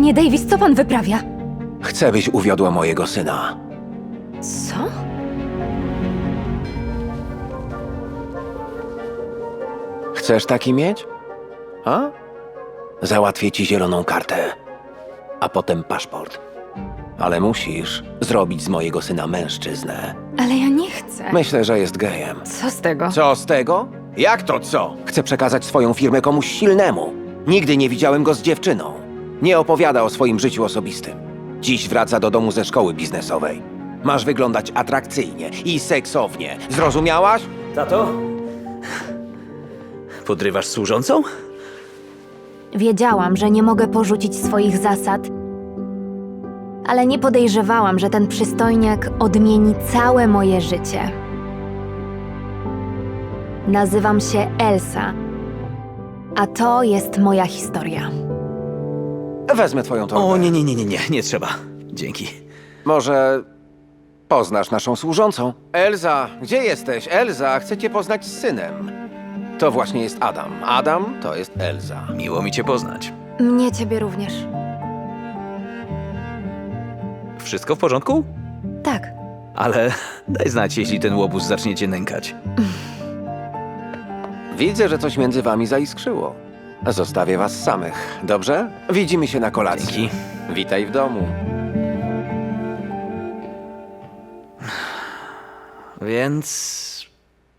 Panie Davis, co pan wyprawia? Chcę, byś uwiodła mojego syna. Co? Chcesz taki mieć? A? Załatwię ci zieloną kartę, a potem paszport. Ale musisz zrobić z mojego syna mężczyznę. Ale ja nie chcę. Myślę, że jest gejem. Co z tego? Co z tego? Jak to co? Chcę przekazać swoją firmę komuś silnemu. Nigdy nie widziałem go z dziewczyną. Nie opowiada o swoim życiu osobistym. Dziś wraca do domu ze szkoły biznesowej. Masz wyglądać atrakcyjnie i seksownie. Zrozumiałaś? Tato? Podrywasz służącą? Wiedziałam, że nie mogę porzucić swoich zasad, ale nie podejrzewałam, że ten przystojniak odmieni całe moje życie. Nazywam się Elsa, a to jest moja historia. Wezmę twoją torbę. O, nie, nie, nie, nie, nie, nie trzeba. Dzięki. Może poznasz naszą służącą? Elza, gdzie jesteś? Elza, chcę cię poznać z synem. To właśnie jest Adam. Adam to jest Elza. Miło mi cię poznać. Mnie ciebie również. Wszystko w porządku? Tak. Ale daj znać, jeśli ten łobuz zacznie cię nękać. Widzę, że coś między wami zaiskrzyło. Zostawię was samych, dobrze? Widzimy się na kolacji. Dzięki. Witaj w domu. Więc...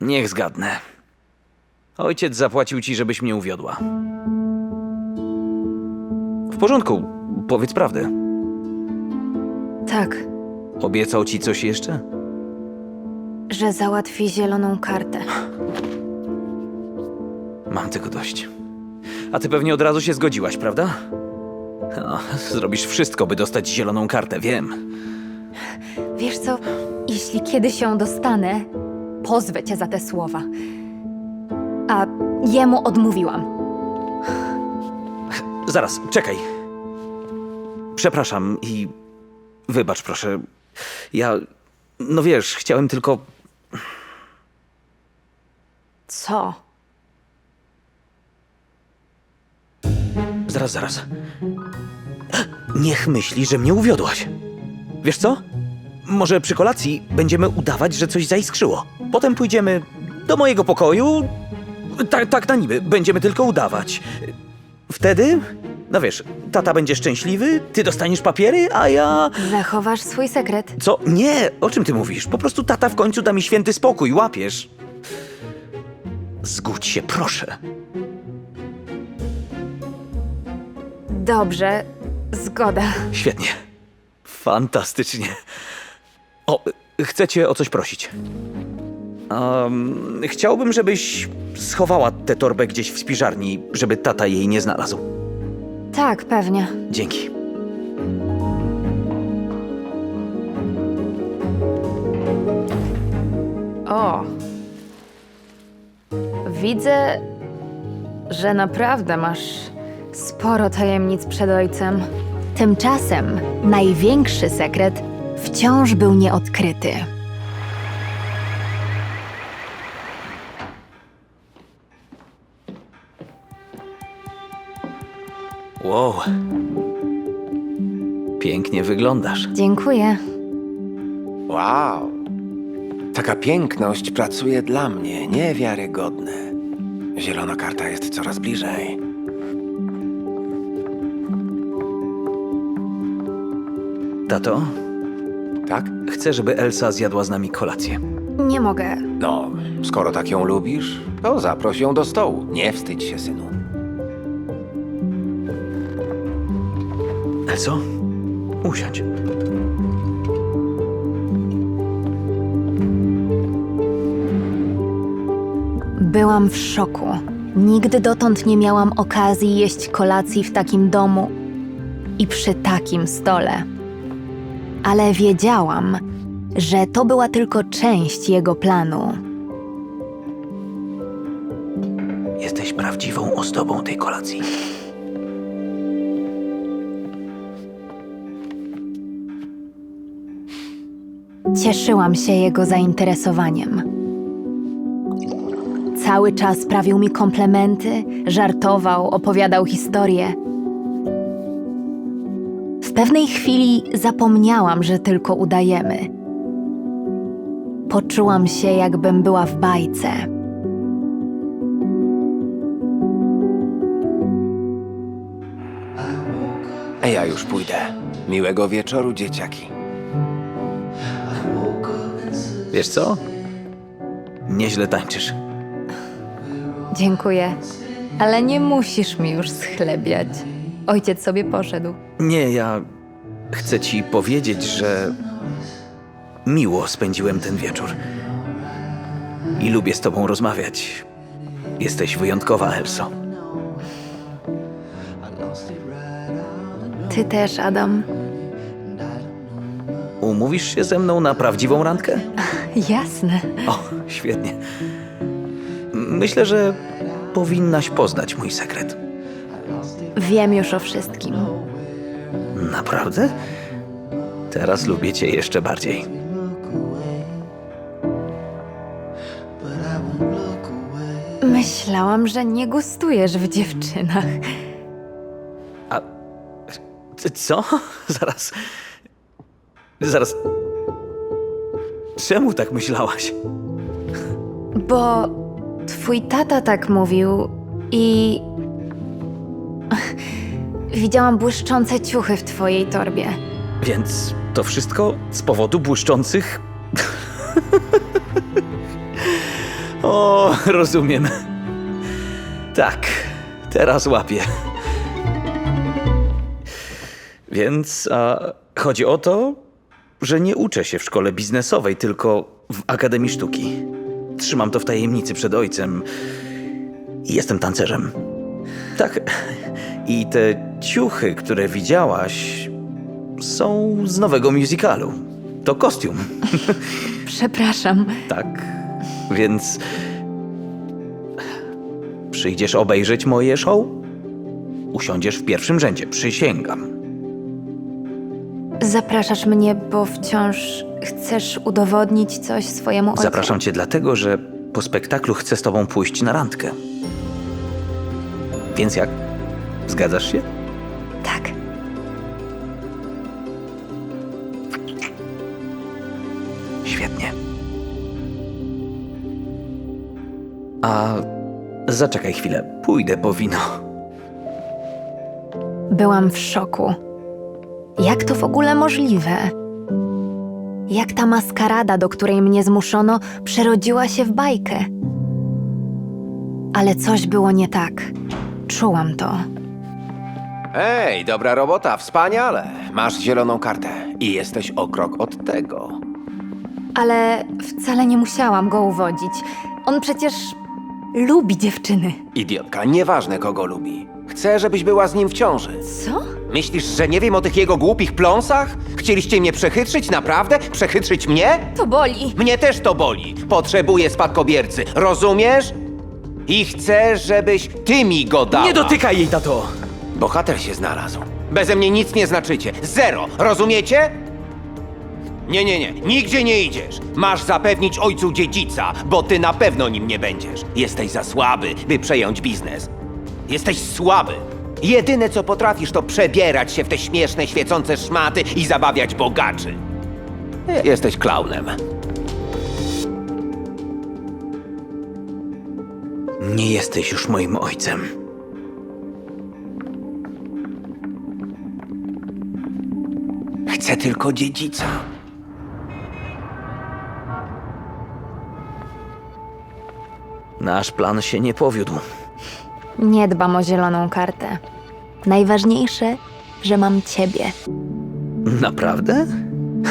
niech zgadnę. Ojciec zapłacił ci, żebyś mnie uwiodła. W porządku, powiedz prawdę. Tak, Obiecał ci coś jeszcze? że załatwi zieloną kartę. Mam tego dość. A ty pewnie od razu się zgodziłaś, prawda? No, zrobisz wszystko, by dostać zieloną kartę, wiem. Wiesz co, jeśli kiedyś ją dostanę, pozwę cię za te słowa. A jemu odmówiłam. Zaraz, czekaj. Przepraszam i wybacz, proszę. Ja, no wiesz, chciałem tylko. Co? Zaraz, zaraz. Niech myśli, że mnie uwiodłaś. Wiesz co? Może przy kolacji będziemy udawać, że coś zaiskrzyło. Potem pójdziemy do mojego pokoju. Tak, tak na niby. Będziemy tylko udawać. Wtedy, no wiesz, tata będzie szczęśliwy, ty dostaniesz papiery, a ja. Zachowasz swój sekret. Co? Nie, o czym ty mówisz? Po prostu tata w końcu da mi święty spokój, łapiesz? Zgódź się, proszę. Dobrze, zgoda. Świetnie. Fantastycznie. O, chcę cię o coś prosić. Um, chciałbym, żebyś schowała tę torbę gdzieś w spiżarni, żeby tata jej nie znalazł. Tak, pewnie. Dzięki. O. Widzę, że naprawdę masz sporo tajemnic przed ojcem. Tymczasem największy sekret wciąż był nieodkryty. Wow. Pięknie wyglądasz. Dziękuję. Wow. Taka piękność pracuje dla mnie. Niewiarygodne. Zielona karta jest coraz bliżej. Tato, Tak? chcę, żeby Elsa zjadła z nami kolację. Nie mogę. No, skoro tak ją lubisz, to zaproś ją do stołu. Nie wstydź się, synu. Elso, usiądź. Byłam w szoku. Nigdy dotąd nie miałam okazji jeść kolacji w takim domu i przy takim stole. Ale wiedziałam, że to była tylko część jego planu. Jesteś prawdziwą ozdobą tej kolacji. Cieszyłam się jego zainteresowaniem. Cały czas prawił mi komplementy, żartował, opowiadał historie. Pewnej chwili zapomniałam, że tylko udajemy. Poczułam się, jakbym była w bajce. Ja już pójdę. Miłego wieczoru, dzieciaki. Wiesz co? Nieźle tańczysz. Dziękuję, ale nie musisz mi już schlebiać. Ojciec sobie poszedł. Nie, ja chcę ci powiedzieć, że miło spędziłem ten wieczór. I lubię z tobą rozmawiać. Jesteś wyjątkowa, Elso. Ty też, Adam. Umówisz się ze mną na prawdziwą randkę? Jasne. O, świetnie. Myślę, że powinnaś poznać mój sekret. Wiem już o wszystkim. Naprawdę? Teraz lubię cię jeszcze bardziej. Myślałam, że nie gustujesz w dziewczynach. A. c- Co? Zaraz. Zaraz. Czemu tak myślałaś? Bo twój tata tak mówił i. Widziałam błyszczące ciuchy w twojej torbie. Więc to wszystko z powodu błyszczących. o, rozumiem. Tak, teraz łapię. Więc a, chodzi o to, że nie uczę się w szkole biznesowej, tylko w Akademii Sztuki. Trzymam to w tajemnicy przed ojcem. Jestem tancerzem. Tak. I te ciuchy, które widziałaś, są z nowego musicalu. To kostium. Przepraszam. Tak. Więc. Przyjdziesz obejrzeć moje show? Usiądziesz w pierwszym rzędzie, przysięgam. Zapraszasz mnie, bo wciąż chcesz udowodnić coś swojemu ojcu. Zapraszam cię dlatego, że po spektaklu chcę z tobą pójść na randkę. Więc jak? Zgadzasz się? Tak. Świetnie. A zaczekaj chwilę, pójdę po wino. Byłam w szoku. Jak to w ogóle możliwe? Jak ta maskarada, do której mnie zmuszono, przerodziła się w bajkę? Ale coś było nie tak. Czułam to. Ej, dobra robota, wspaniale. Masz zieloną kartę i jesteś o krok od tego. Ale wcale nie musiałam go uwodzić. On przecież lubi dziewczyny. Idiotka, nieważne kogo lubi. Chcę, żebyś była z nim w ciąży. Co? Myślisz, że nie wiem o tych jego głupich pląsach? Chcieliście mnie przechytrzyć, naprawdę? Przechytrzyć mnie? To boli. Mnie też to boli. Potrzebuję spadkobiercy, rozumiesz? I chcę, żebyś ty mi go dała. Nie dotykaj jej, tato! Bohater się znalazł. Beze mnie nic nie znaczycie. Zero, rozumiecie? Nie, nie, nie. Nigdzie nie idziesz. Masz zapewnić ojcu dziedzica, bo ty na pewno nim nie będziesz. Jesteś za słaby, by przejąć biznes. Jesteś słaby. Jedyne co potrafisz to przebierać się w te śmieszne, świecące szmaty i zabawiać bogaczy. Jesteś klaunem. Nie jesteś już moim ojcem. Chcę tylko dziedzica. Nasz plan się nie powiódł. Nie dbam o zieloną kartę. Najważniejsze, że mam ciebie. Naprawdę?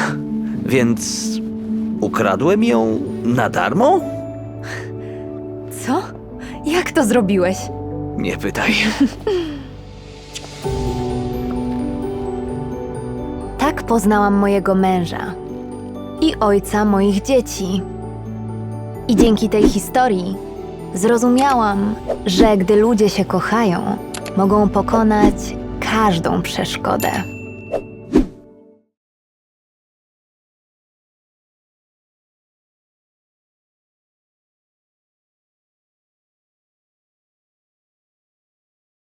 Więc ukradłem ją na darmo? Co? Jak to zrobiłeś? Nie pytaj. poznałam mojego męża i ojca moich dzieci. I dzięki tej historii zrozumiałam, że gdy ludzie się kochają, mogą pokonać każdą przeszkodę.